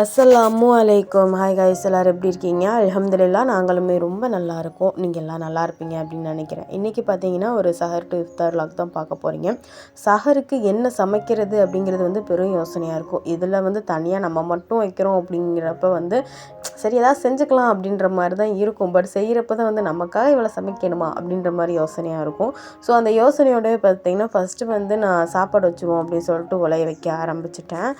அஸ்ஸலாமு அலைக்கும் hi guys எல்லோரும் எப்படி இருக்கீங்க? அல்ஹம்துலில்லா நாங்களுமே ரொம்ப நல்லா இருக்கோம். நீங்கள் எல்லாம் நல்லா இருப்பீங்க அப்படின்னு நினைக்கிறேன். இன்றைக்கி பார்த்தீங்கன்னா ஒரு சஹர் டு இஃப்தார் லாக் தான் பார்க்க போகிறீங்க சஹருக்கு என்ன சமைக்கிறது அப்படிங்கிறது வந்து பெரும் யோசனையாக இருக்கும். இதில் வந்து தனியாக நம்ம மட்டும் வைக்கிறோம் அப்படிங்கிறப்ப வந்து சரி ஏதாவது செஞ்சுக்கலாம் அப்படின்ற மாதிரி தான் இருக்கும். பட் செய்கிறப்ப தான் வந்து நமக்காக இவ்வளோ சமைக்கணுமா அப்படின்ற மாதிரி யோசனையாக இருக்கும். ஸோ அந்த யோசனையோடய பார்த்தீங்கன்னா ஃபஸ்ட்டு வந்து நான் சாப்பாடு வச்சுருவோம் அப்படின்னு சொல்லிட்டு உலைய வைக்க ஆரம்பிச்சிட்டேன்.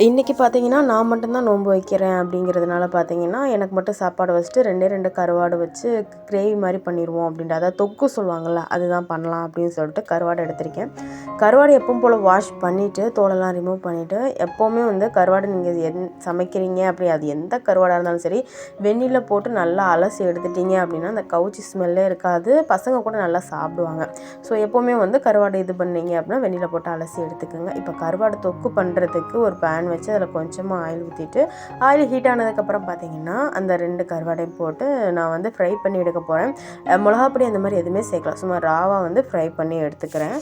இன்றைக்கி பார்த்தீங்கன்னா நான் மட்டும்தான் நோன்பு வைக்கிறேன் அப்படிங்கிறதுனால பார்த்தீங்கன்னா எனக்கு மட்டும் சாப்பாடு வச்சுட்டு ரெண்டே ரெண்டு கருவாடு வச்சு கிரேவி மாதிரி பண்ணிடுவோம் அப்படின்ற அதாவது தொக்கு சொல்லுவாங்கள்ல அதுதான் பண்ணலாம் அப்படின்னு சொல்லிட்டு கருவாடு எடுத்திருக்கேன். கருவாடு எப்பவும் போல் வாஷ் பண்ணிவிட்டு தோலெல்லாம் ரிமூவ் பண்ணிவிட்டு எப்போவுமே வந்து கருவாடு நீங்கள் எந் சமைக்கிறீங்க அப்படி அது எந்த கருவாடாக இருந்தாலும் சரி வெந்நில போட்டு நல்லா அலசி எடுத்துட்டீங்க அப்படின்னா அந்த கவுச்சி ஸ்மெல்லே இருக்காது. பசங்க கூட நல்லா சாப்பிடுவாங்க. ஸோ எப்போவுமே வந்து கருவாடு இது பண்ணீங்க அப்படின்னா வெந்நில போட்டு அலசி எடுத்துக்கோங்க. இப்போ கருவாடு தொக்கு பண்ணுறதுக்கு ஒரு பேன் வச்சு அதில் கொஞ்சமாக ஆயில் ஊற்றிட்டு ஆயில் ஹீட் ஆனதுக்கப்புறம் பார்த்தீங்கன்னா அந்த ரெண்டு கருவாடையும் போட்டு நான் வந்து ஃப்ரை பண்ணி எடுக்க போகிறேன் மிளகாப்பொடி அந்த மாதிரி எதுவுமே சேர்க்கலாம் சும்மா ராவாக வந்து ஃப்ரை பண்ணி எடுத்துக்கிறேன்.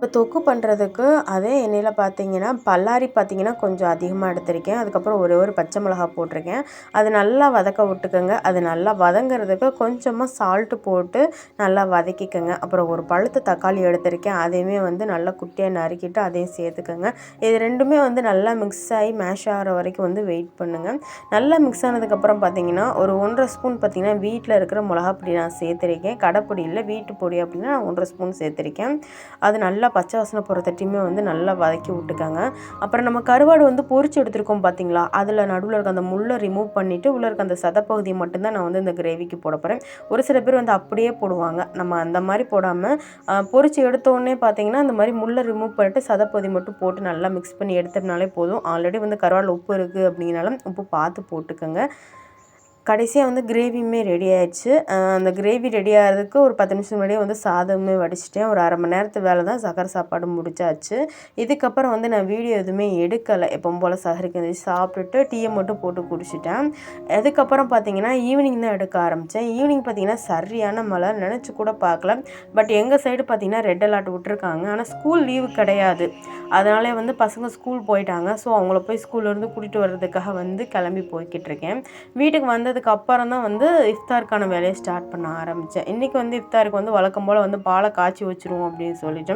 இப்போ தொக்கு பண்ணுறதுக்கு அதே எண்ணெயில் பார்த்தீங்கன்னா பல்லாரி பார்த்தீங்கன்னா கொஞ்சம் அதிகமாக எடுத்திருக்கேன். அதுக்கப்புறம் ஒரே ஒரு பச்சை மிளகா போட்டிருக்கேன். அது நல்லா வதக்க விட்டுக்கோங்க. அது நல்லா வதங்கிறதுக்கு கொஞ்சமாக சால்ட்டு போட்டு நல்லா வதக்கிக்கோங்க. அப்புறம் ஒரு பழுத்த தக்காளி எடுத்திருக்கேன். அதையுமே வந்து நல்லா குட்டியாக நறுக்கிட்டு அதையும் சேர்த்துக்கோங்க. இது ரெண்டுமே வந்து நல்லா மிக்ஸ் ஆகி மேஷ் ஆகிற வரைக்கும் வந்து வெயிட் பண்ணுங்கள் நல்லா மிக்ஸ் ஆனதுக்கப்புறம் பார்த்தீங்கன்னா ஒரு ஒன்றரை ஸ்பூன் பார்த்தீங்கன்னா வீட்டில் இருக்கிற மிளகாப்பொடி நான் சேர்த்துருக்கேன். கடைப்பொடி இல்லை வீட்டு பொடி அப்படின்னா நான் ஒன்றரை ஸ்பூன் சேர்த்துருக்கேன். அது நல்லா பச்சை வாசனை போகிற தட்டியுமே வந்து நல்லா வதக்கி விட்டுக்காங்க. அப்புறம் நம்ம கருவாடு வந்து பொறிச்சு எடுத்துருக்கோம் பார்த்தீங்களா அதில் நடுவில் இருக்க அந்த முள்ளை ரிமூவ் பண்ணிவிட்டு உள்ளே இருக்க அந்த சதப்பகுதியை மட்டும்தான் நான் வந்து இந்த கிரேவிக்கு போட போகிறேன் ஒரு சில பேர் வந்து அப்படியே போடுவாங்க. நம்ம அந்த மாதிரி போடாமல் பொறிச்சு எடுத்தோடனே பார்த்தீங்கன்னா அந்த மாதிரி முள்ளை ரிமூவ் பண்ணிட்டு சதப்பகுதி மட்டும் போட்டு நல்லா மிக்ஸ் பண்ணி எடுத்தோம்னாலே போதும். ஆல்ரெடி வந்து கருவாடில் உப்பு இருக்குது அப்படிங்கிறனால உப்பு பார்த்து போட்டுக்கோங்க. கடைசியாக வந்து கிரேவியுமே ரெடி ஆயிடுச்சு. அந்த கிரேவி ரெடி ஆகிறதுக்கு ஒரு பத்து நிமிஷம் முன்னாடியே வந்து சாதமே வடிச்சிட்டேன். ஒரு அரை மணி நேரத்து வேலை தான். சக்கரை சாப்பாடு முடிச்சாச்சு. இதுக்கப்புறம் வந்து நான் வீடியோ எதுவுமே எடுக்கலை. எப்பவும் போல் சகருக்கு எழுந்திரிச்சு சாப்பிட்டுட்டு டீயை மட்டும் போட்டு குடிச்சிட்டேன். அதுக்கப்புறம் பார்த்தீங்கன்னா ஈவினிங் தான் எடுக்க ஆரம்பித்தேன் ஈவினிங் பார்த்தீங்கன்னா சரியான மழை. நினச்சி கூட பார்க்கல. பட் எங்கள் சைடு பார்த்தீங்கன்னா ரெட் அலர்ட் விட்டுருக்காங்க. ஆனால் ஸ்கூல் லீவு கிடையாது. அதனாலே வந்து பசங்க ஸ்கூல் போயிட்டாங்க. ஸோ அவங்கள போய் ஸ்கூல்லேருந்து கூட்டிகிட்டு வர்றதுக்காக வந்து கிளம்பி போய்கிட்டு இருக்கேன். வீட்டுக்கு வந்தது அப்புறம் தான் வந்து இஃப்தாருக்கான வேலையை ஸ்டார்ட் பண்ண ஆரம்பித்தேன் இன்றைக்கி வந்து இஃப்தாருக்கு வந்து வழக்கம் போல் வந்து பாலை காய்ச்சி வச்சுருவோம் அப்படின்னு சொல்லிட்டு.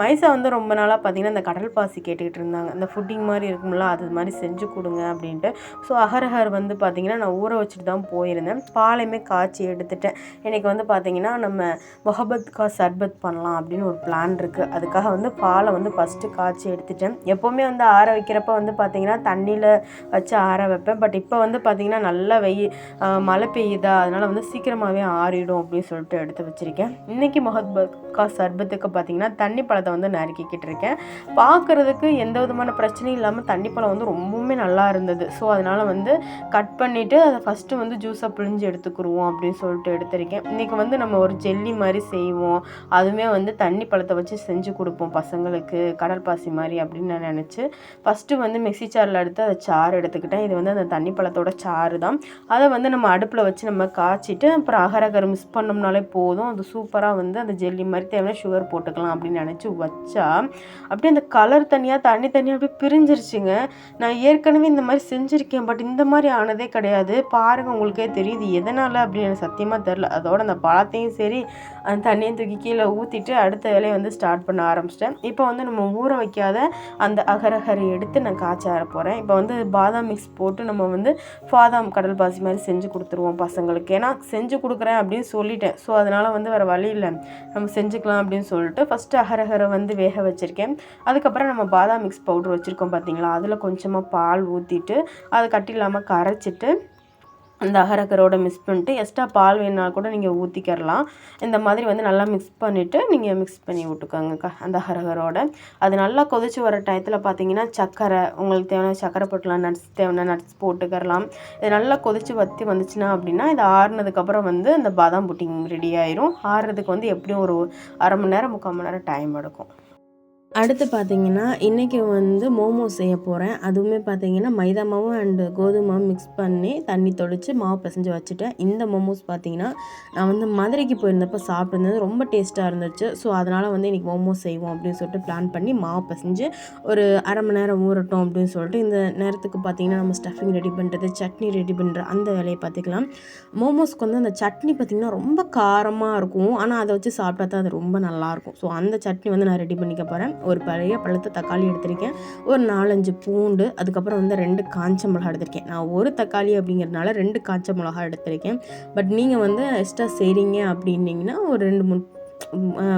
மைசா வந்து ரொம்ப நாளாக பார்த்திங்கன்னா இந்த கடல் பாசி கேட்டுக்கிட்டு இருந்தாங்க. அந்த ஃபுட்டிங் மாதிரி இருக்கும்ல அது மாதிரி செஞ்சு கொடுங்க அப்படின்ட்டு. ஸோ அகரஹர் வந்து பார்த்திங்கன்னா நான் ஊற வச்சுட்டு தான் போயிருந்தேன். பாலையுமே காய்ச்சி எடுத்துட்டேன். இன்றைக்கி வந்து பார்த்திங்கன்னா நம்ம மொஹபத் கா சர்பத் பண்ணலாம் அப்படின்னு ஒரு பிளான் இருக்குது அதுக்காக வந்து பாலை வந்து ஃபஸ்ட்டு காய்ச்சி எடுத்துட்டேன். எப்போவுமே வந்து ஆற வைக்கிறப்ப வந்து பார்த்திங்கன்னா தண்ணியில் வச்சு ஆற வைப்பேன். பட் இப்போ வந்து பார்த்திங்கன்னா நல்லா வெயில் மழை பெய்யுதா? அதனால் வந்து சீக்கிரமாகவே ஆறிடும் அப்படின்னு சொல்லிட்டு எடுத்து வச்சுருக்கேன். இன்றைக்கி மொஹத்பக்கா சர்பத்துக்கு பார்த்திங்கன்னா தண்ணி பழத்தை வந்து நறுக்கிக்கிட்டு இருக்கேன். பார்க்குறதுக்கு எந்த விதமான பிரச்சனையும் இல்லாமல் தண்ணி பழம் வந்து ரொம்பவுமே நல்லா இருந்தது. ஸோ அதனால் வந்து கட் பண்ணிவிட்டு அதை ஃபஸ்ட்டு வந்து ஜூஸாக பிழிஞ்சு எடுத்துக்கிடுவோம் அப்படின்னு சொல்லிட்டு எடுத்திருக்கேன். இன்றைக்கி வந்து நம்ம ஒரு ஜெல்லி மாதிரி செய்வோம். அதுவுமே வந்து தண்ணி பழத்தை வச்சு செஞ்சு கொடுப்போம் பசங்களுக்கு கடல் பாசி மாதிரி அப்படின்னு நான் நினச்சி. ஃபஸ்ட்டு வந்து மிக்சி சாரில் எடுத்து அதை சாறு எடுத்துக்கிட்டேன். இது வந்து அந்த தண்ணி பழத்தோட சாறு தான். அதை அதை வந்து நம்ம அடுப்பில் வச்சு நம்ம காய்ச்சிட்டு அப்புறம் அகரகர் மிஸ் பண்ணோம்னாலே போதும். அது சூப்பராக வந்து அந்த ஜெல்லி மாதிரி தேவையான சுகர் போட்டுக்கலாம் அப்படின்னு நினச்சி வச்சா அப்படியே அந்த கலர் தனியாக தண்ணி தனியாக அப்படியே பிரிஞ்சிருச்சுங்க. நான் ஏற்கனவே இந்த மாதிரி செஞ்சுருக்கேன் பட் இந்த மாதிரி ஆனதே கிடையாது. பாருங்கள் உங்களுக்கே தெரியுது. எதனால் அப்படின்னு எனக்கு சத்தியமாக தெரில அதோட அந்த பழத்தையும் சரி அந்த தண்ணியும் தூக்கி கீழே ஊற்றிட்டு அடுத்த வேலையை வந்து ஸ்டார்ட் பண்ண ஆரம்பிச்சிட்டேன். இப்போ வந்து நம்ம ஊற வைக்காத அந்த அகரகரை எடுத்து நான் காய்ச்ச ஆர போகிறேன் இப்போ வந்து பாதாம் மிக்ஸ் போட்டு நம்ம வந்து பாதாம் கடல் பாசி மாதிரி செஞ்சு கொடுத்துருவோம் பசங்களுக்கு. ஏன்னா செஞ்சு கொடுக்குறேன் அப்படின்னு சொல்லிட்டேன். ஸோ அதனால் வந்து வேறு வழி இல்லை. நம்ம செஞ்சுக்கலாம் அப்படின்னு சொல்லிட்டு ஃபஸ்ட்டு அகரகரை வந்து வேக வச்சுருக்கேன். அதுக்கப்புறம் நம்ம பாதாம் மிக்ஸ் பவுட்ரு வச்சுருக்கோம் பார்த்தீங்களா அதில் கொஞ்சமாக பால் ஊற்றிட்டு அதை கட்டி இல்லாமல் கரைச்சிட்டு அந்த அகரகரோட மிக்ஸ் பண்ணிட்டு எக்ஸ்ட்ரா பால் வேணால் கூட நீங்கள் ஊற்றிக்கிறலாம் இந்த மாதிரி வந்து நல்லா மிக்ஸ் பண்ணிவிட்டு நீங்கள் மிக்ஸ் பண்ணி விட்டுக்கோங்க அந்த அகரகரோட அது நல்லா கொதிச்சு வர டயத்தில் பார்த்தீங்கன்னா சர்க்கரை உங்களுக்கு தேவையான சர்க்கரை போட்டுக்கலாம் நட்ஸ் தேவையான நட்ஸ் போட்டுக்கரலாம். இது நல்லா கொதிச்சு வற்றி வந்துச்சுன்னா அப்படின்னா இது ஆறுனதுக்கப்புறம் வந்து அந்த பாதாம் புட்டிங் ரெடி ஆயிரும். ஆறுறதுக்கு வந்து எப்படியும் ஒரு அரை மணி நேரம் முக்கால் மணி நேரம் டைம் எடுக்கும். அடுத்து பார்த்தீங்கன்னா இன்றைக்கி வந்து மோமோஸ் செய்ய போகிறேன் அதுவுமே பார்த்தீங்கன்னா மைதா மாவு அண்டு கோதுமை மாவு மிக்ஸ் பண்ணி தண்ணி தொளித்து மாவு பிசைஞ்சு வச்சுட்டேன். இந்த மோமோஸ் பார்த்தீங்கன்னா நான் வந்து மதுரைக்கு போயிருந்தப்போ சாப்பிட்ருந்தது ரொம்ப டேஸ்ட்டாக இருந்துச்சு. ஸோ அதனால் வந்து இன்றைக்கி மோமோஸ் செய்வோம் அப்படின்னு சொல்லிட்டு பிளான் பண்ணி மாவு பிசைஞ்சு ஒரு அரை மணி நேரம் ஊறட்டும் அப்படின்னு சொல்லிட்டு இந்த நேரத்துக்கு பார்த்தீங்கன்னா நம்ம ஸ்டஃபிங் ரெடி பண்ணுறது சட்னி ரெடி பண்ணுற அந்த வேலையை பார்த்துக்கலாம் மோமோஸ்க்கு வந்து அந்த சட்னி பார்த்திங்கன்னா ரொம்ப காரமாக இருக்கும். ஆனால் அதை வச்சு சாப்பிட்டா தான் அது ரொம்ப நல்லாயிருக்கும் ஸோ அந்த சட்னி வந்து நான் ரெடி பண்ணிக்க போகிறேன் ஒரு பழைய பழுத்த தக்காளி எடுத்திருக்கேன். ஒரு நாலஞ்சு பூண்டு அதுக்கப்புறம் வந்து ரெண்டு காஞ்ச மிளகா எடுத்திருக்கேன். நான் ஒரு தக்காளி அப்படிங்கிறதுனால ரெண்டு காஞ்ச மிளகா எடுத்திருக்கேன். பட் நீங்கள் வந்து எக்ஸ்ட்ரா செய்கிறீங்க அப்படின்னீங்கன்னா ஒரு ரெண்டு மூணு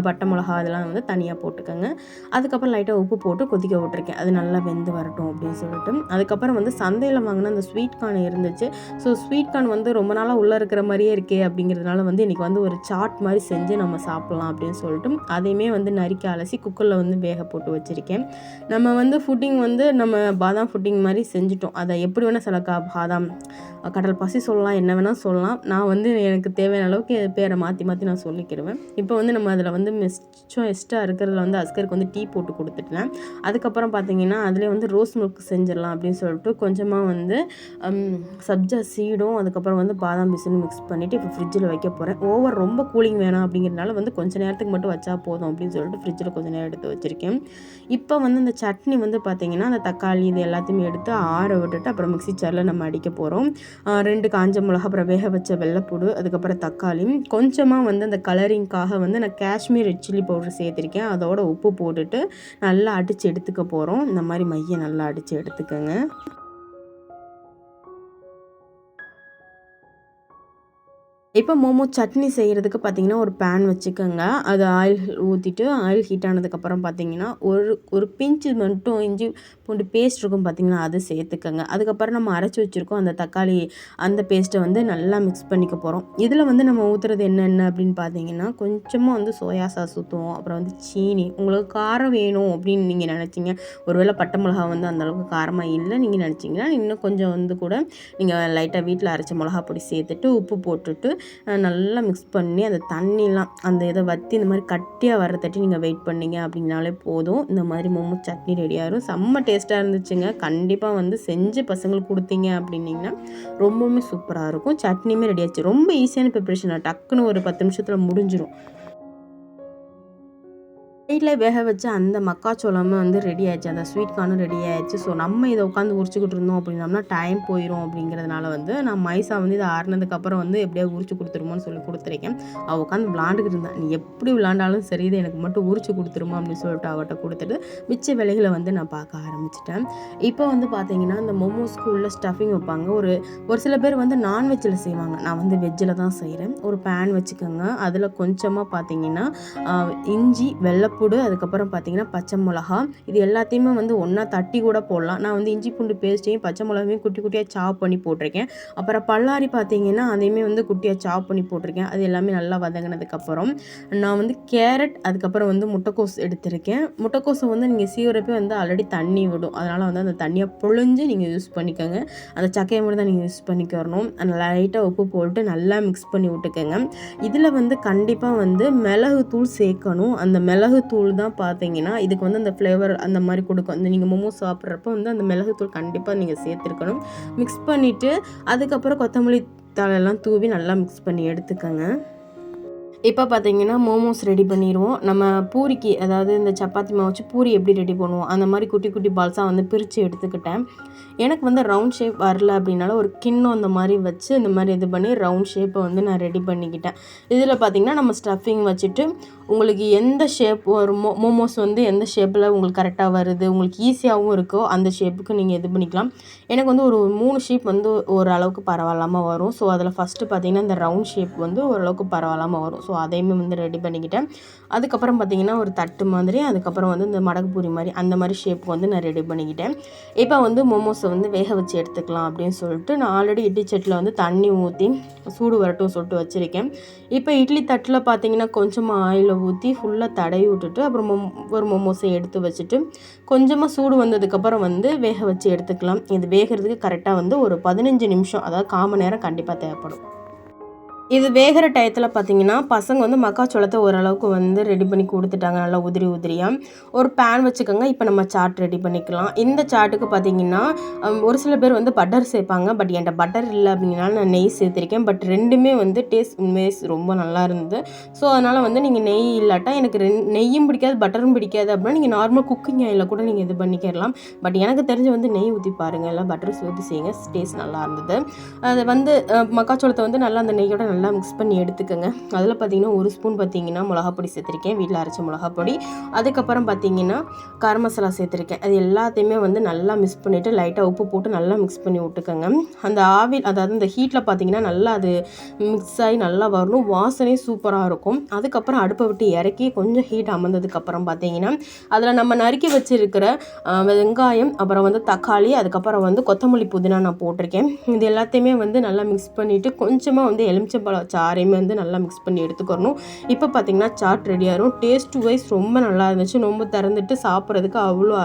பட்டை மிளகா இதெல்லாம் வந்து தனியாக போட்டுக்கோங்க. அதுக்கப்புறம் லைட்டாக உப்பு போட்டு கொதிக்க விட்ருக்கேன் அது நல்லா வெந்து வரட்டும் அப்படின்னு சொல்லிட்டு. அதுக்கப்புறம் வந்து சந்தையில் வாங்கின அந்த ஸ்வீட் கார்ன் இருந்துச்சு. ஸோ ஸ்வீட் கார்ன் வந்து ரொம்ப நாளாக உள்ளே இருக்கிற மாதிரியே இருக்கே அப்படிங்கிறதுனால வந்து இன்றைக்கி வந்து ஒரு சாட் மாதிரி செஞ்சு நம்ம சாப்பிட்லாம் அப்படின்னு சொல்லிட்டு அதையுமே வந்து நறுக்கி அலசி குக்கரில் வந்து வேக போட்டு வச்சுருக்கேன். நம்ம வந்து ஃபுட்டிங் வந்து நம்ம பாதாம் ஃபுட்டிங் மாதிரி செஞ்சுட்டோம். அதை எப்படி வேணால் சிலக்கா பாதாம் கடல் பசி சொல்லலாம் என்ன வேணால் சொல்லலாம். நான் வந்து எனக்கு தேவையான அளவுக்கு பேரை மாற்றி மாற்றி நான் சொல்லிக்கிடுவேன். இப்போ வந்து நம்ம அதில் வந்து மிச்சம் எக்ஸ்ட்ரா இருக்கிறதுல வந்து அஸ்கருக்கு வந்து டீ போட்டு கொடுத்துட்டேன். அதுக்கப்புறம் பார்த்தீங்கன்னா அதிலே வந்து ரோஸ் மில்க் செஞ்சிடலாம் அப்படின்னு சொல்லிட்டு கொஞ்சமாக வந்து சப்ஜா சீடும் அதுக்கப்புறம் வந்து பாதாம் பிசினும் மிக்ஸ் பண்ணிவிட்டு இப்போ ஃப்ரிட்ஜில் வைக்க போகிறேன் ஓவர் ரொம்ப கூலிங் வேணாம் அப்படிங்கிறதுனால வந்து கொஞ்சம் நேரத்துக்கு மட்டும் வச்சா போதும் அப்படின்னு சொல்லிட்டு ஃப்ரிட்ஜில் கொஞ்சம் நேரம் எடுத்து வச்சுருக்கேன். இப்போ வந்து இந்த சட்னி வந்து பார்த்திங்கன்னா அந்த தக்காளி இது எல்லாத்தையுமே எடுத்து ஆற விட்டுட்டு அப்புறம் மிக்சி சாரில் நம்ம அடிக்க போகிறோம் ரெண்டு காஞ்ச மிளகா அப்புறம் வேக வச்ச வெள்ளைப்பூடு அதுக்கப்புறம் தக்காளி. கொஞ்சமாக வந்து அந்த கலரிங்க்காக வந்து நான் காஷ்மீர் ரெட் சில்லி பவுடர் சேர்த்துருக்கேன். அதோட உப்பு போட்டுட்டு நல்லா அடித்து எடுத்துக்க போகிறோம் இந்த மாதிரி மையை நல்லா அடித்து எடுத்துக்கோங்க. இப்போ மோமோ சட்னி செய்கிறதுக்கு பார்த்தீங்கன்னா ஒரு பேன் வச்சுக்கோங்க. அது ஆயில் ஊற்றிட்டு ஆயில் ஹீட் ஆனதுக்கப்புறம் பார்த்தீங்கன்னா ஒரு ஒரு பிஞ்சு மட்டும் இஞ்சி பூண்டு பேஸ்ட் இருக்கும் பார்த்தீங்கன்னா அது சேர்த்துக்கோங்க. அதுக்கப்புறம் நம்ம அரைச்சி வச்சுருக்கோம் அந்த தக்காளி அந்த பேஸ்ட்டை வந்து நல்லா மிக்ஸ் பண்ணிக்க போகிறோம் இதில் வந்து நம்ம ஊற்றுறது என்னென்ன அப்படின்னு பார்த்தீங்கன்னா கொஞ்சமாக வந்து சோயா சாஸ் ஊற்றுவோம் அப்புறம் வந்து சீனி உங்களுக்கு காரம் வேணும் அப்படின்னு நீங்கள் நினச்சிங்க. ஒருவேளை பட்டை மிளகா வந்து அந்தளவுக்கு காரமாக இல்லை நீங்கள் நினச்சிங்கன்னா இன்னும் கொஞ்சம் வந்து கூட நீங்கள் லைட்டாக வீட்டில் அரைச்ச மிளகா பொடி சேர்த்துட்டு உப்பு போட்டுட்டு நல்லா மிக்ஸ் பண்ணி அந்த தண்ணிலாம் அந்த இதை வற்றி இந்த மாதிரி கட்டியாக வர தட்டி நீங்கள் வெயிட் பண்ணிங்க அப்படின்னாலே போதும். இந்த மாதிரி மோமோ சட்னி ரெடியாகிடும் செம்ம டேஸ்ட்டாக இருந்துச்சுங்க. கண்டிப்பாக வந்து செஞ்சு பசங்களுக்கு கொடுத்தீங்க அப்படின்னிங்கன்னா ரொம்பவுமே சூப்பராக இருக்கும். சட்னியுமே ரெடி ஆச்சு. ரொம்ப ஈஸியான ப்ரிப்ரேஷன் டக்குன்னு ஒரு பத்து நிமிஷத்தில் முடிஞ்சிடும் நைட்டில் வேக வச்ச அந்த மக்காச்சோளமும் வந்து ரெடி ஆயிடுச்சு. அந்த ஸ்வீட் கார்னும் ரெடி ஆயிடுச்சு. ஸோ நம்ம இதை உட்காந்து உரிச்சுக்கிட்டு இருந்தோம் அப்படின்னோம்னா டைம் போயிடும் அப்படிங்கிறதுனால வந்து நான் மைசா வந்து இதை ஆறுனதுக்கப்புறம் வந்து எப்படியா உரிச்சு கொடுத்துருமோன்னு சொல்லி கொடுத்துருக்கேன். அவள் உட்காந்து விளாண்டுக்கிட்டு இருந்தான் நீ எப்படி விளாண்டாலும் சரி இது எனக்கு மட்டும் உரிச்சு கொடுத்துருமா அப்படின்னு சொல்லிட்டு அவட்ட கொடுத்துட்டு மிச்ச வேலைகளை வந்து நான் பார்க்க ஆரம்பிச்சிட்டேன். இப்போ வந்து பார்த்தீங்கன்னா இந்த மொமோ ஸ்கூலில் ஸ்டஃபிங் வைப்பாங்க. ஒரு ஒரு சில பேர் வந்து நான்வெஜ்ஜில் செய்வாங்க. நான் வந்து வெஜ்ஜில் தான் செய்கிறேன் ஒரு பேன் வச்சுக்கோங்க. அதில் கொஞ்சமாக பார்த்தீங்கன்னா இஞ்சி வெள்ளை புடு அதுக்கப்புறம் பார்த்தீங்கன்னா பச்சை மிளகா. இது எல்லாத்தையுமே வந்து ஒன்றா தட்டி கூட போடலாம். நான் வந்து இஞ்சி பூண்டு பேஸ்ட்டையும் பச்சை மிளகாவையும் குட்டி குட்டியாக சாப் பண்ணி போட்டிருக்கேன். அப்புறம் பல்லாரி பார்த்திங்கன்னா அதையுமே வந்து குட்டியாக சாப் பண்ணி போட்டிருக்கேன். அது எல்லாமே நல்லா வதங்கினதுக்கப்புறம் நான் வந்து கேரட் அதுக்கப்புறம் வந்து முட்டைக்கோஸ் எடுத்திருக்கேன். முட்டைக்கோஸை வந்து நீங்கள் சீவரப்பே வந்து ஆல்ரெடி தண்ணி விடும். அதனால் வந்து அந்த தண்ணியை பொழிஞ்சு நீங்கள் யூஸ் பண்ணிக்கோங்க. அந்த சக்கையை மட்டும் தான் நீங்கள் யூஸ் பண்ணிக்கணும் அந்த லைட்டாக உப்பு போட்டு நல்லா மிக்ஸ் பண்ணி விட்டுக்கோங்க. இதில் வந்து கண்டிப்பாக வந்து மிளகு தூள் சேர்க்கணும். அந்த மிளகு தூள் தான் பார்த்தீங்கன்னா இதுக்கு வந்து அந்த ஃப்ளேவர் அந்த மாதிரி கொடுக்கும். அந்த நீங்கள் மோமோ சாப்பிட்றப்ப வந்து அந்த மிளகுத்தூள் கண்டிப்பாக நீங்கள் சேர்த்துருக்கணும். மிக்ஸ் பண்ணிவிட்டு அதுக்கப்புறம் கொத்தமல்லி தழையெல்லாம் தூவி நல்லா மிக்ஸ் பண்ணி எடுத்துக்கோங்க. இப்போ பார்த்தீங்கன்னா மோமோஸ் ரெடி பண்ணிடுவோம் நம்ம பூரிக்கு அதாவது இந்த சப்பாத்தி மாவு வச்சு பூரி எப்படி ரெடி பண்ணுவோம்? அந்த மாதிரி குட்டி குட்டி பால்ஸாக வந்து பிரித்து எடுத்துக்கிட்டேன். எனக்கு வந்து ரவுண்ட் ஷேப் வரல அப்படின்னால ஒரு கிண்ணம் அந்த மாதிரி வச்சு இந்த மாதிரி இது பண்ணி ரவுண்ட் ஷேப்பை வந்து நான் ரெடி பண்ணிக்கிட்டேன். இதில் பார்த்திங்கன்னா நம்ம ஸ்டஃபிங் வச்சுட்டு உங்களுக்கு எந்த ஷேப் ஒரு மோ மோமோஸ் வந்து எந்த ஷேப்பில் உங்களுக்கு கரெக்டாக வருது உங்களுக்கு ஈஸியாகவும் இருக்கோ அந்த ஷேப்புக்கு நீங்கள் இது பண்ணிக்கலாம். எனக்கு வந்து ஒரு மூணு ஷேப் வந்து ஓரளவுக்கு பரவாயில்லாமல் வரும். ஸோ அதில் ஃபஸ்ட்டு பார்த்திங்கன்னா இந்த ரவுண்ட் ஷேப் வந்து ஓரளவுக்கு பரவாயில்லாமல் வரும். ஸோ அதையுமே வந்து ரெடி பண்ணிக்கிட்டேன். அதுக்கப்புறம் பார்த்திங்கன்னா ஒரு தட்டு மாதிரி அதுக்கப்புறம் வந்து இந்த மடகு பூரி மாதிரி அந்த மாதிரி ஷேப் வந்து நான் ரெடி பண்ணிக்கிட்டேன். இப்போ வந்து மோமோஸை வந்து வேக வச்சு எடுத்துக்கலாம் அப்படின்னு சொல்லிட்டு நான் ஆல்ரெடி இட்லி சட்டில் வந்து தண்ணி ஊற்றி சூடு வரட்டும் சொல்லிட்டு வச்சுருக்கேன். இப்போ இட்லி தட்டில் பார்த்தீங்கன்னா கொஞ்சமாக ஆயில் ஊற்றி ஃபுல்லாக தடவி விட்டுட்டு அப்புறம் மொம் ஒரு மோமோஸை எடுத்து வச்சுட்டு கொஞ்சமாக சூடு வந்ததுக்கப்புறம் வந்து வேக வச்சு எடுத்துக்கலாம். இது வேகிறதுக்கு கரெக்டாக வந்து ஒரு பதினஞ்சு நிமிஷம் அதாவது காம நேரம் கண்டிப்பாக தேவைப்படும். இது வேகிற டயத்தில் பார்த்தீங்கன்னா பசங்க வந்து மக்காச்சோளத்தை ஓரளவுக்கு வந்து ரெடி பண்ணி கொடுத்துட்டாங்க. நல்லா உதிரி உதிரியாக ஒரு பேன் வச்சுக்கோங்க. இப்போ நம்ம சாட் ரெடி பண்ணிக்கலாம். இந்த சாட்டுக்கு பார்த்தீங்கன்னா ஒரு சில பேர் வந்து பட்டர் சேர்ப்பாங்க. பட் என்கிட்ட பட்டர் இல்லை அப்படிங்கனால நான் நெய் சேர்த்துருக்கேன். பட் ரெண்டுமே வந்து டேஸ்ட் உண்மையே ரொம்ப நல்லா இருந்தது. ஸோ அதனால் வந்து நீங்கள் நெய் இல்லாட்டா எனக்கு ரெண்டு நெய்யும் பிடிக்காது பட்டரும் பிடிக்காது அப்படின்னா நீங்கள் நார்மல் குக்கிங் ஆயில் கூட நீங்கள் இது பண்ணிக்கிறலாம் பட் எனக்கு தெரிஞ்சு வந்து நெய் ஊற்றி பாருங்கள் இல்லை பட்டர் ஊற்றி செய்யுங்க டேஸ்ட் நல்லா இருந்தது. அதை வந்து மக்காச்சோளத்தை வந்து நல்லா அந்த நெய்யோட நல்லா நல்லா மிக்ஸ் பண்ணி எடுத்துக்கோங்க. அதில் பார்த்தீங்கன்னா ஒரு ஸ்பூன் பார்த்தீங்கன்னா மிளகாப்பொடி சேர்த்துருக்கேன். வீட்டில் அரைச்ச மிளகாப்பொடி. அதுக்கப்புறம் பார்த்தீங்கன்னா கரம் மசாலா சேர்த்துருக்கேன். அது எல்லாத்தையுமே வந்து நல்லா மிக்ஸ் பண்ணிவிட்டு லைட்டாக உப்பு போட்டு நல்லா மிக்ஸ் பண்ணி விட்டுக்கோங்க. அந்த ஆவில் அதாவது இந்த ஹீட்டில் பார்த்தீங்கன்னா நல்லா அது மிக்ஸ் ஆகி நல்லா வரணும். வாசனையும் சூப்பராக இருக்கும். அதுக்கப்புறம் அடுப்பை விட்டு இறக்கி கொஞ்சம் ஹீட் அமர்ந்ததுக்கப்புறம் பார்த்தீங்கன்னா அதில் நம்ம நறுக்கி வச்சுருக்கிற வெங்காயம் அப்புறம் வந்து தக்காளி அதுக்கப்புறம் வந்து கொத்தமல்லி புதினா நான் போட்டிருக்கேன். இது எல்லாத்தையுமே வந்து நல்லா மிக்ஸ் பண்ணிவிட்டு கொஞ்சமாக வந்து பழம் சாறையுமே வந்து நல்லா மிக்ஸ் பண்ணி எடுத்துக்கிறணும். இப்போ பார்த்தீங்கன்னா சாட் ரெடி ஆயிரும் டேஸ்ட் வைஸ் ரொம்ப நல்லா இருந்துச்சு. ரொம்ப திறந்துட்டு சாப்பிட்றதுக்கு அவ்வளோ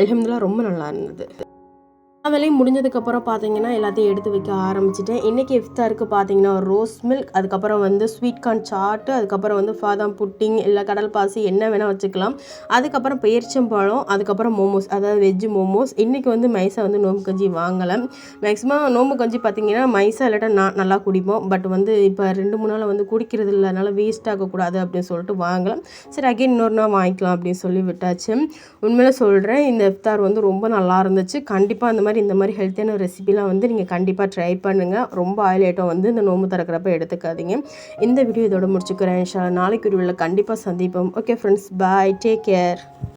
அல்ஹம்துலில்லாஹ் ரொம்ப நல்லா இருந்தது. வேலையும் முடிஞ்சதுக்கப்புறம் பார்த்தீங்கன்னா எல்லாத்தையும் எடுத்து வைக்க ஆரம்பிச்சிட்டேன். இன்றைக்கி இஃப்தாருக்கு பார்த்தீங்கன்னா ரோஸ் மில்க் அதுக்கப்புறம் வந்து ஸ்வீட் கார்ன் சாட்டு அதுக்கப்புறம் வந்து பாதாம் புட்டிங் இல்லை கடல் பாசி என்ன வேணால் வச்சுக்கலாம். அதுக்கப்புறம் பேரிச்சம்பழம் அதுக்கப்புறம் மோமோஸ் அதாவது வெஜ்ஜு மோமோஸ் இன்றைக்கி வந்து மைசா வந்து நோம்பு கஞ்சி வாங்கலை. மேக்ஸிமம் நோம்பு கஞ்சி பார்த்தீங்கன்னா மைசா இல்லாட்டா நான் நல்லா குடிப்போம். பட் வந்து இப்போ ரெண்டு மூணு நாள் வந்து குடிக்கிறது இல்லை. அதனால் வேஸ்ட் ஆகக்கூடாது அப்படின்னு சொல்லிட்டு வாங்கலாம் சரி அகைன் இன்னொரு நாள் வாங்கிக்கலாம் அப்படின்னு சொல்லி விட்டாச்சு. உண்மையில சொல்கிறேன் இந்த இஃப்தார் வந்து ரொம்ப நல்லா இருந்துச்சு. கண்டிப்பாக அந்த மாதிரி இந்த மாதிரி ஹெல்த்தியான ரெசிபிலாம் வந்து நீங்கள் கண்டிப்பாக ட்ரை பண்ணுங்கள் ரொம்ப ஆயில் ஐட்டம் வந்து இந்த நோம்பு திறக்கிறப்ப எடுத்துக்காதீங்க. இந்த வீடியோ இதோட முடிச்சுக்கிறேன். நாளைக்கு ஒரு கண்டிப்பாக சந்திப்போம். Okay friends bye take care